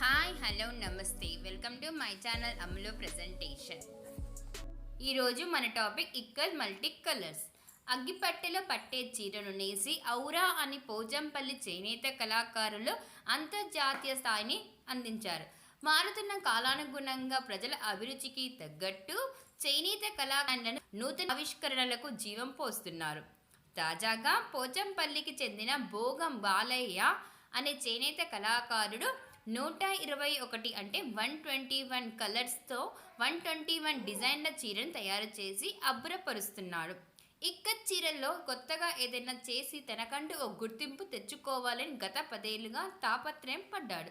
Hi hello నమస్తే welcome to my channel Ammulu presentation ఈరోజు మన టాపిక్ ఇక్కల్ మల్టీ కలర్స్ అగ్గిపట్టెలో పట్టే చీరను నేసి ఔరా అని పోజంపల్లి చేనేత కళాకారులు అంతర్జాతీయ స్థాయిని అందించారు. మారుతున్న కాలానుగుణంగా ప్రజల అభిరుచికి తగ్గట్టు చేనేత కళాకారులను నూతన ఆవిష్కరణలకు జీవం పోస్తున్నారు. తాజాగా పోచంపల్లికి చెందిన భోగం బాలయ్య అనే చేనేత కళాకారుడు నూట ఇరవై ఒకటి అంటే వన్ ట్వంటీ వన్ కలర్స్తో వన్ ట్వంటీ వన్ డిజైన్ల చీరను తయారు చేసి అబ్బురపరుస్తున్నాడు. ఇక్కత్ చీరల్లో కొత్తగా ఏదైనా చేసి తనకంటూ ఓ గుర్తింపు తెచ్చుకోవాలని గత పదేళ్ళుగా తాపత్రయం పడ్డాడు.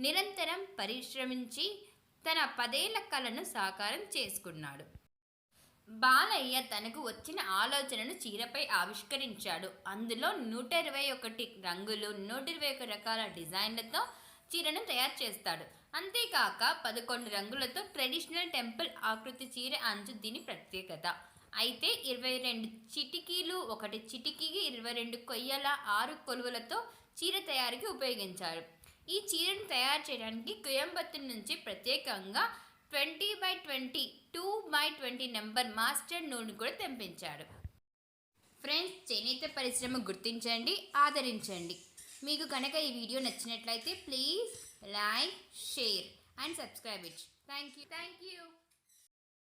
నిరంతరం పరిశ్రమించి తన పదేళ్ళ కళను సాకారం చేసుకున్నాడు. బాలయ్య తనకు వచ్చిన ఆలోచనను చీరపై ఆవిష్కరించాడు. అందులో నూట ఇరవై ఒకటి రంగులు నూట ఇరవై ఒక రకాల డిజైన్లతో చీరను తయారు చేస్తాడు. అంతేకాక పదకొండు రంగులతో ట్రెడిషనల్ టెంపుల్ ఆకృతి చీర అంచు దీని ప్రత్యేకత. అయితే ఇరవై రెండు చిటికీలు ఒకటి చిటికీకి ఇరవై రెండు కొయ్యల ఆరు కొలువులతో చీర తయారీకి ఉపయోగించారు. ఈ చీరను తయారు చేయడానికి కోయంబత్తూరు నుంచి ప్రత్యేకంగా twenty by twenty two by twenty number master నూనె కూడా తెంపించాడు ఫ్రెండ్స్ చేనేత పరిశ్రమ గుర్తించండి ఆదరించండి. మీకు కనుక ఈ వీడియో నచ్చినట్లయితే please like share and subscribe it. Thank you thank you